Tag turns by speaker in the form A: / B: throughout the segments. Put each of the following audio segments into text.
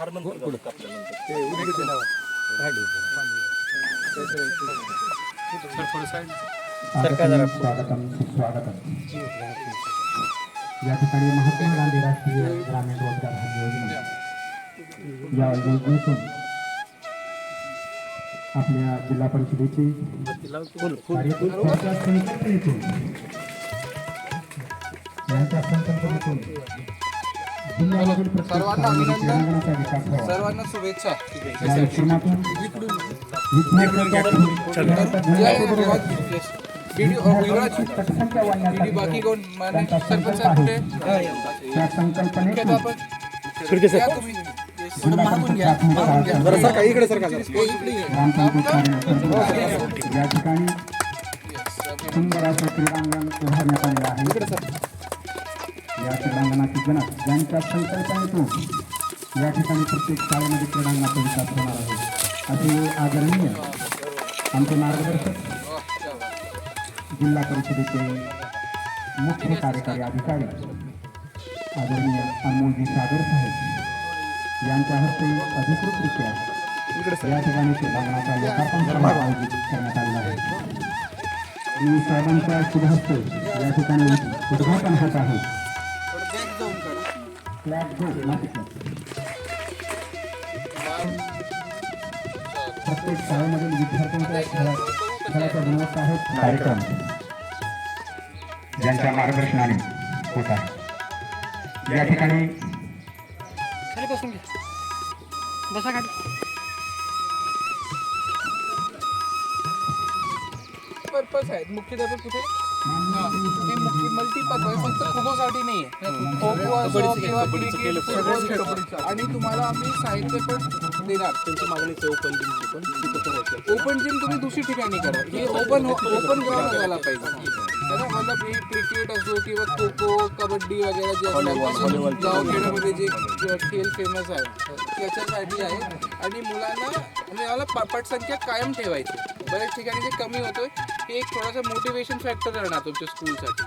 A: फार नंतर जातात कापल्यानंतर.
B: या ठिकाणी महात्मा गांधी राष्ट्रीय ग्रामीण रोजगार हमी योजना. या योजनेतून आपल्या जिल्हा परिषदेची यांच्या संकल्पनेतून सर्वांना प्रत्येक
C: सर्वांना शुभेच्छा बाकी कोण सरपंच
B: आहे.
C: या इकडे
B: या ठिकाणी सुंदर असं क्रीडांगण उभारण्यात आले आहे या क्रीडांगणाची गणक ज्यांच्या संकल्पनेतून या ठिकाणी प्रत्येक शाळेमध्ये क्रीडांगणाचा विकास होणार आहे. असे आदरणीय आमचे मार्गदर्शक, जिल्हा परिषदेचे मुख्य कार्यकारी अधिकारी, आदरणीय अमोलजी सागर साहेब, यांच्या हस्ते अधिकृतरित्या या ठिकाणी क्रीडांगणाचा लोकार्पण आयोजित करण्यात आलेला आहे. आणि साहेबांच्या शुभ हस्ते या ठिकाणी उद्घाटन होत आहे. प्रत्येक शाळेमधील विद्यार्थ्यांच्या खेळा खेळाच्या गुणवत्ता आहेत कार्यक्रम ज्यांच्या मार्गदर्शनाने होत आहे. या ठिकाणी
C: पर्पज आहेत. मुख्याध्यापक कुठे? हे मल्टीपर्पज फक्त खोखोसाठी नाही आहे खो खो असो किंवा क्रिकेट फुटबॉल खेळतो आणि तुम्हाला आम्ही साहित्य पण देणार.
A: त्यांची मागणी ओपन जिमची पण तिथं करायचं
C: ओपन जिम तुम्ही दुसरी ठिकाणी करा. हे ओपन ओपन ग्राउंड झाला पाहिजे. मतलब क्रिकेट असो किंवा खो खो कबड्डी वगैरे जे गाव खेळामध्ये जे खेळ फेमस आहे त्याच्यासाठी आहे. आणि मुलांना म्हणजे मला पटसंख्या कायम ठेवायची. बऱ्याच ठिकाणी जे कमी होतोय ते एक थोडासा मोटिवेशन फॅक्टर राहणार तुमच्या स्कूलसाठी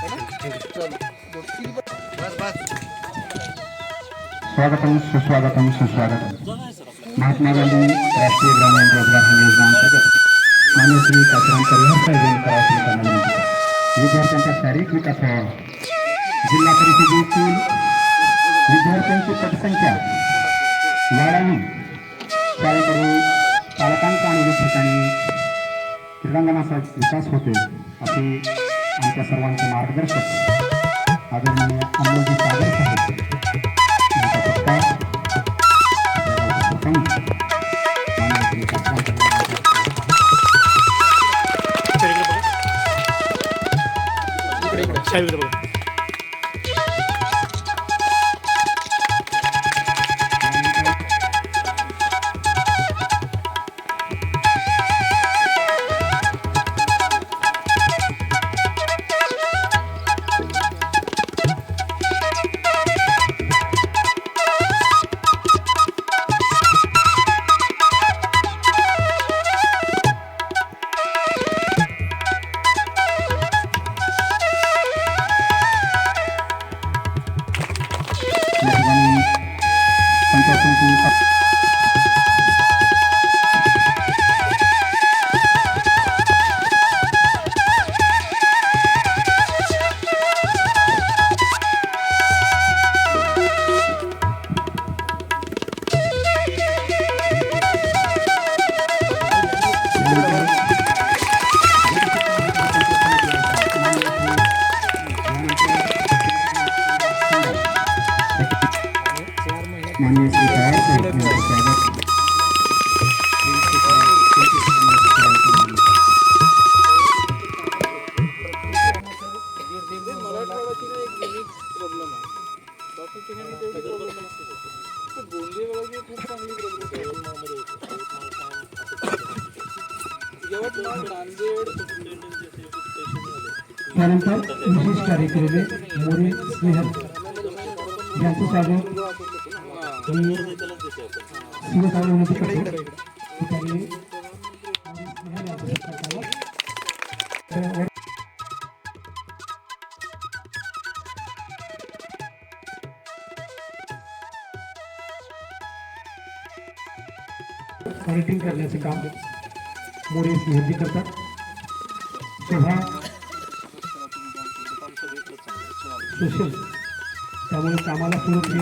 C: है ना?
B: स्वागतम सुस्वागतम सुस्वागतम. महात्मा गांधी राष्ट्रीय ग्रामीण रोजगार हमी योजना अंतर्गत मान्य श्री काशीराम परिहार साहेब शारीरिक विकासावर जिल्हा परिषदेतील विद्यार्थ्यांची पटसंख्या वाढावी शाळेकडे पालकांचा आणि ठिकाणी क्रीडांगणाचा विकास होते असे आमच्या सर्वांचे मार्गदर्शक आदरणीय अमोलजी सागर साहेब यांचा सत्कार या त्यानंतर विशेष कार्य केलेले मोरे स्नेहल यांचं स्वागत मी शिवसाहेब विनंती करतो की त्यांनी मोरे स्नेहल यांचं सत्कार करावं. तर
D: मॉनिटरिंग करण्याचे काम मोरे सिंहजी करतात. तेव्हा सोशल त्यामुळे कामाला सुरू केले.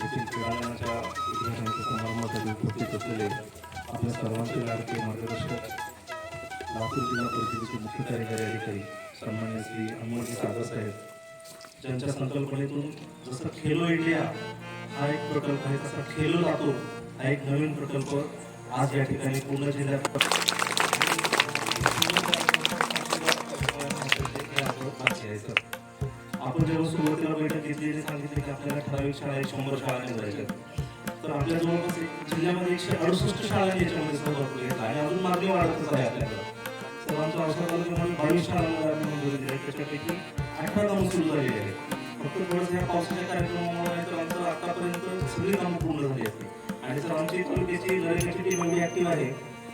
E: येथील क्रीडांगणाच्या उद्घाटनाच्या समारंभासाठी उपस्थित असलेले आपल्या सर्वांचे लाडके मार्गदर्शक लातूर जिल्हा परिषदेचे मुख्य कार्यकारी अधिकारी सन्मान्य श्री अमोलजी सागर साहेब ज्यांच्या संकल्पनेतून जसं खेलो इंडिया हा एक प्रकल्प आहे तसा खेलो लातूर हा एक नवीन प्रकल्प आज या ठिकाणी पूर्ण जिल्ह्यात आपण जेव्हा सुरुवातीला बैठक घेतली आणि सांगितले की आपल्याला ठराविक शाळा आहे शंभर शाळा निवडायच्या तर आपल्या जवळपास जिल्ह्यामध्ये एकशे अडुसष्ट शाळांनी याच्यामध्ये सहभाग घेतला आणि अजून मागणी वाढतच आहे आपल्याकडे. सर्वांच्या आवाजाप्रमाणे बावीस शाळांना मंजुरी दिली आहे त्याच्यापैकी अठरा कामं सुरू झालेली आहेत. फक्त थोडंसं या पावसाच्या कार्यक्रमामुळे तर आमचं आतापर्यंत सगळी कामं पूर्ण झाली आहे. आणि सर आमची तालुक्याची नरेगाची टीम एवढी ॲक्टिव्ह आहे.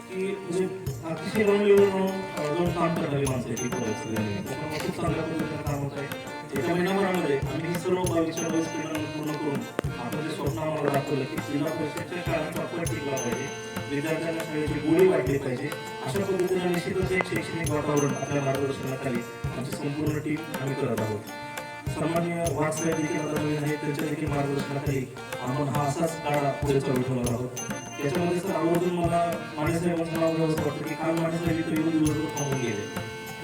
E: की म्हणजे अतिशय लोन लेवल जाऊन काम करणारी माणसं आहे ती त्याच्यामुळे खूप चांगल्या पद्धतीने काम होत आहे. एका महिन्याभरामध्ये आम्ही ही सर्व बावीस बावीस किलोमीटर पूर्ण करून आपलं जे स्वप्न आम्हाला दाखवलं की जिल्हा परिषदच्या शाळांचा अपघात टिकला पाहिजे. विद्यार्थ्यांना शाळेची गोळी वाटली पाहिजे. अशा पद्धतीने निश्चितच एक शैक्षणिक वातावरण आपल्या मार्गदर्शनाखाली आमची संपूर्ण टीम आम्ही करत आहोत. सामान्य वाचसाहेब देखील आता नवीन आहेत त्यांच्या देखील मार्गदर्शनाखाली आपण हा असाच काळा पुढे चालू ठेवणार आहोत. त्याच्यामध्ये सर आवर्जून मला माणेसाहेबांचं नाव घ्यावं वाटतं की काल माणेसाहेब इथं येऊन दिवसभर थांबून गेले.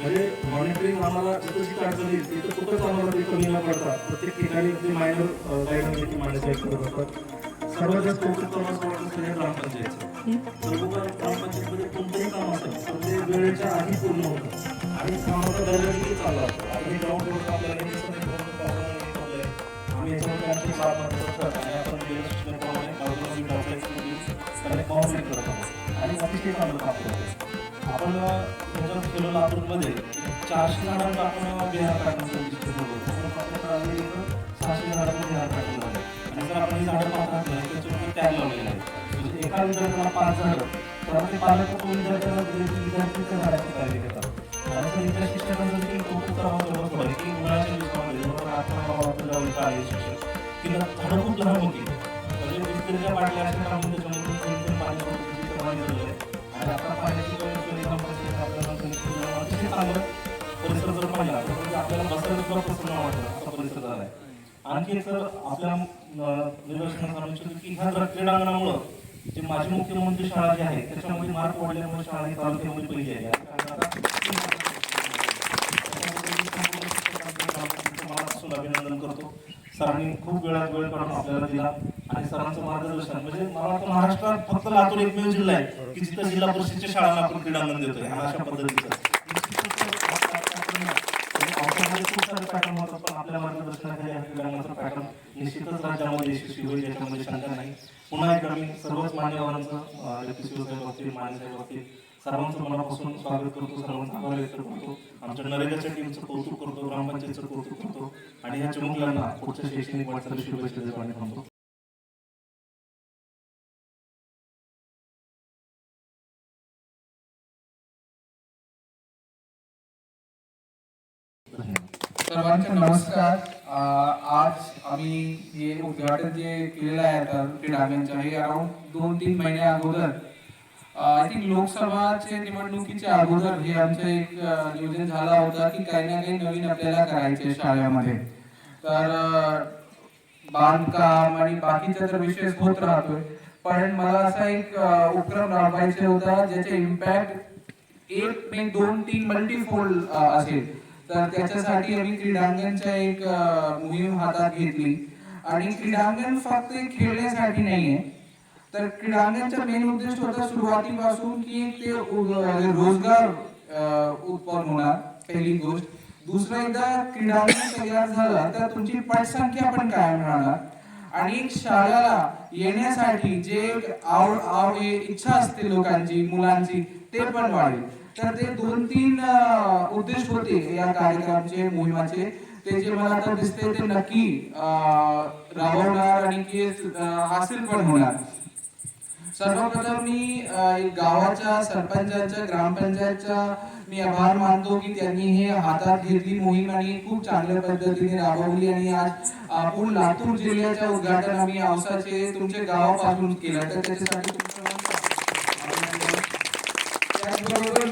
E: म्हणजे मॉनिटरिंग आम्हाला जिथं जिथं अडचण येईल तिथं कुठंच आम्हाला ते कमी न पडता प्रत्येक ठिकाणी जे मायनर गायडन्स देखील माणेसाहेब करत असतात. सर्वात जास्त कौतुक करण्याचं वाटत हे ग्रामपंचायतचं. सर्व ग्रामपंचायतमध्ये कोणतंही काम असेल तर ते वेळेच्या आधी पूर्ण होतं. आणि कामाचा दर्जा चालला असतो आणि ग्राउंड वर आपल्याला काउन्सिलिंग करत आहोत आणि अतिशय चांगलं काम करतो आपण त्याच्यात गेलो लातूरमध्ये चारशे झाडांचं आपण बिहार पॅटर्नचं डिस्ट्रिक्ट बघतो सहाशे झाडांचं बिहार पॅटर्न आहे आणि जर आपण ही झाडं पाहत त्याच्यामध्ये टॅग लावलेलं आहे म्हणजे एका विद्यार्थ्याला पाच झाडं तर ते पालक तो विद्यार्थ्याला विद्यार्थी त्या झाडाची काळजी घेतात की की आहे आणि आता जर तर आपल्याला झाला आहे आणखी एक तर आपल्या निदर्शनास की ह्या जर क्रीडांगणामुळं जे माजी मुख्यमंत्री शाळा जी आहे त्याच्यामध्ये मार्क पडल्यामुळे शाळा ही तालुक्यामध्ये पहिली आहे. मनापासून अभिनंदन करतो. सरांनी खूप वेळात वेळ काढून आपल्याला दिला आणि सरांचं मार्गदर्शन म्हणजे मला वाटतं महाराष्ट्रात फक्त लातूर एकमेव जिल्हा आहे की जिथं जिल्हा परिषदेच्या शाळांना आपण क्रीडांगण देतोय आणि अशा पद्धतीचं. पावसामध्ये खूप सारे पॅटर्न होतात पण आपल्या मार्गदर्शनाखाली हा क्रीडांगणाचा पॅटर्न निश्चितच राज्यामध्ये यशस्वी होईल याच्यामध्ये शंका नाही. पुन्हा एकदा मी सर्वच मान्यवरांचं अं, व्यक्ती शिवसाहेब असतील सर्वांचं मनापासून स्वागत करतो सर्वांचा आभार व्यक्त करतो. आमच्या नरेगाच्या टीमचं कौतुक करतो ग्रामपंचायतचं कौतुक करतो आणि ह्या चिमुकल्यांना पुढच्या शैक्षणिक वाटचाली शुभेच्छा देवाने आणि थांबतो.
C: सर्वांचे नमस्कार. आज आम्ही हे उद्घाटन जे केलेलं आहे आता क्रीडांगणचं हे अराऊंड दोन तीन महिने अगोदर आय थिंक लोकसभाचे निवडणुकीच्या अगोदर हे आमचं एक नियोजन झाला होता की काही ना काही नवीन आपल्याला करायचे शाळेमध्ये. तर बांधकाम आणि बाकीचा तर विषय होत राहतोय. पण मला असा एक उपक्रम राबवायचा होता ज्याचे इम्पॅक्ट एक नाही दोन तीन मल्टीफोल्ड असेल. तर त्याच्यासाठी आम्ही क्रीडांगणच्या एक मोहीम हातात घेतली. आणि क्रीडांगण फक्त खेळण्यासाठी नाहीये तर क्रीडांगणचा मेन उद्देश होता सुरुवातीपासून की ते म्हणजे रोजगार उत्पन्न होणार पहिली गोष्ट. दुसरं एकदा क्रीडांगण तयार झाला तर तुमची पटसंख्या पण कायम राहणार. आणि शाळेला येण्यासाठी जे आवड आव इच्छा असते लोकांची मुलांची ते पण वाढेल. तर ते दोन तीन उद्देश होते या कार्यक्रमाचे मोहिमाचे. ते जे मला आता दिसते ते नक्की राबवणार आणि हासिल पण होणार. सर्वप्रथम मी गावाच्या सरपंचाच्या ग्रामपंचायतच्या मी आभार मानतो की त्यांनी हे हातात घेतली मोहीम आणि खूप चांगल्या पद्धतीने राबवली आणि आज आपण लातूर जिल्ह्याच्या उद्घाटन आम्ही औसाचे तुमच्या गावापासून केलं. तर त्याच्यासाठी तुमचं अभिनंदन. त्याचबरोबर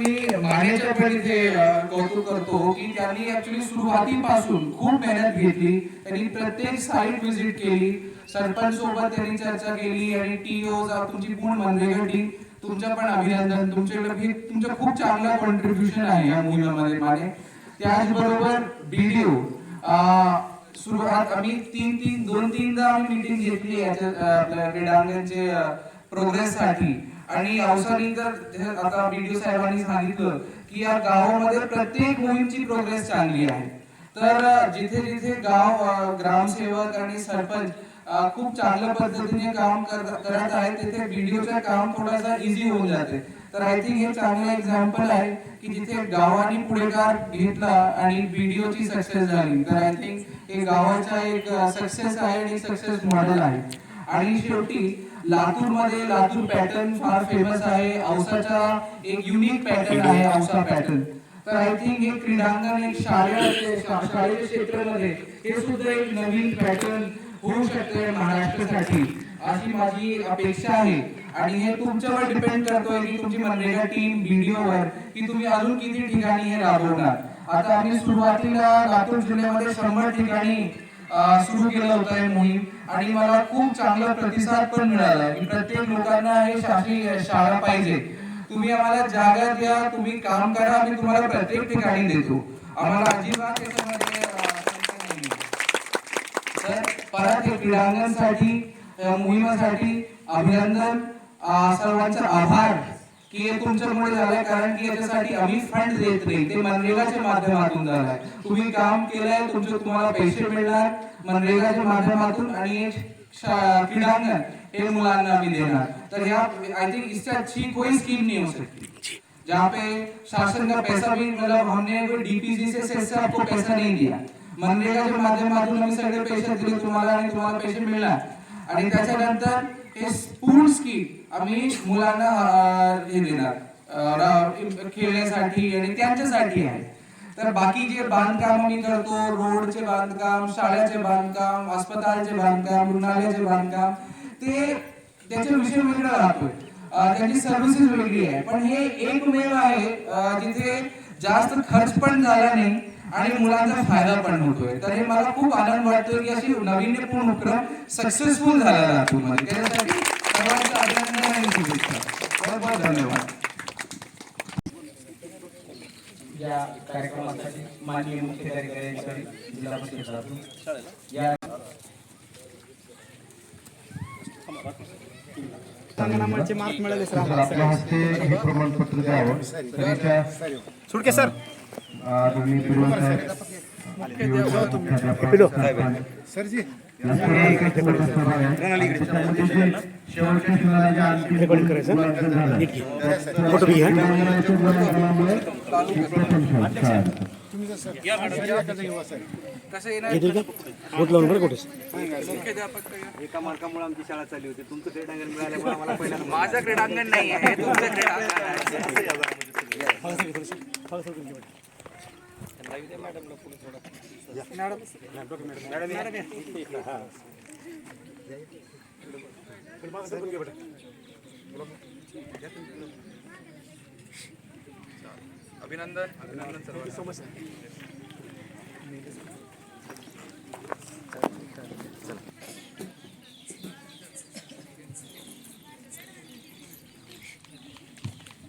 C: मी मानेच्या कौतुक करतो की त्यांनी ऍक्च्युली सुरुवातीपासून खूप मेहनत घेतली. त्यांनी प्रत्येक साईट व्हिजिट केली. सरपंच सोबत त्यांनी चर्चा केली आणि टीओ तुमची पूर्ण मनरेगा टीम तुमचं पण अभिनंदन. तुमच्याकडे तुमचं खूप चांगलं कॉन्ट्रीब्युशन आहे या मुलामध्ये माने. त्याचबरोबर बीडीओ सुरुवात आम्ही तीन तीन दोन तीनदा आम्ही मीटिंग घेतली याच्या आपल्या क्रीडांगणचे प्रोग्रेस साठी. आणि औसानी तर हे आता बीडीओ साहेबांनी सांगितलं की या गावामध्ये प्रत्येक मोहीमची प्रोग्रेस चांगली आहे. तर जिथे जिथे गाव ग्रामसेवक आणि सरपंच खूप चांगल्या पद्धतीने काम कर- करत आहेत तिथे व्हिडिओचं काम थोडासा इझी होऊन जाते. तर आय थिंक हे चांगलं एक्झाम्पल आहे की जिथे गावाने पुढेकार घेतला आणि व्हिडिओची सक्सेस झाली. तर आय थिंक हे गावाचा एक सक्सेस आहे आणि सक्सेस मॉडेल आहे. आणि शेवटी लातूरमध्ये लातूर पॅटर्न फार फेमस आहे. औसाचा एक युनिक पॅटर्न आहे औसा पॅटर्न तर आय थिंक हे क्रीडांगण एक शालेय शा- क्षेत्रामध्ये हे सुद्धा एक नवीन पॅटर्न होऊ शकते महाराष्ट्रासाठी. अशी माझी अपेक्षा आहे. आणि हे तुमच्यावर डिपेंड करतोय की तुमची मनरेगा टीम व्हिडिओवर की तुम्ही अजून किती ठिकाणी हे राबवणार. आता आम्ही सुरुवातीला लातूर जिल्ह्यामध्ये शंभर ठिकाणी सुरू केलं होतं हे मोहीम. आणि मला खूप चांगला प्रतिसाद पण मिळाला की प्रत्येक लोकांना हे शासकीय शाळा पाहिजे. तुम्ही आम्हाला जागा द्या तुम्ही काम करा आम्ही तुम्हाला प्रत्येक ठिकाणी देतो. आम्हाला अजिबात त्याच्यामध्ये तर परत हे क्रीडांगणसाठी मोहिमासाठी मोहिमेसाठी अभिनंदन. सर्वांचा आभार. की हे तुमच्यामुळे झालंय, कारण की याच्यासाठी आम्ही फंड देत नाही. ते मनरेगाच्या माध्यमातून झालंय. तुम्ही काम केलंय, तुमचे तुम्हाला पैसे मिळणार मनरेगाच्या माध्यमातून आणि क्रीडांगण हे मुलांना आम्ही देणार. तर ह्या आय थिंक इससे अच्छी कोई स्कीम नहीं हो सकती जहाँ पे शासन का पैसा भी मतलब हमने डीपीजी से सेस से आपको पैसा नहीं दिया. मनरेगाच्या माध्यमातून आम्ही सगळे पैसे दिले, तुम्हाला आणि तुम्हाला पैसे मिळणार. आणि त्याच्यानंतर हे पूर्ण स्कीम आम्ही मुलांना हे देणार. खेळण्यासाठी आणि त्यांच्यासाठी आहे. तर बाकी जे बांधकाम आम्ही करतो रोडचे बांधकाम शाळेचे बांधकाम अस्पतालचे बांधकाम रुग्णालयाचे बांधकाम ते त्याचे विषय वेगळा राहतोय त्याची सर्व्हिसेस वेगळी आहे. पण हे एकमेव आहे जिथे जास्त खर्च पण झाला नाही आणि मुलांचा फायदा पण होतोय. तर हे मला खूप आनंद वाटतोय की अशी नाविन्यपूर्ण उपक्रम सक्सेसफुल झाला लातूरमध्ये त्याच्यासाठी शुभेच्छा धन्यवाद.
F: या कार्यक्रमासाठी माननीय मुख्य कार्यकारी अधिकारी जिल्हा परिषद लातूर या
B: जर आपल्या हस्ते हे प्रमाणपत्र द्यावं.
A: सर.
B: आदरणीय
A: एका मार्कामुळे आमची शाळा चालली होती तुमचं क्रीडांगण मिळाल्यामुळे आम्हाला
C: माझं क्रीडांगण नाही आहे तुमचं क्रीडांगण आहे अभिनंदन अभिनंदन सर्वांना.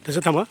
D: तसं थांबा.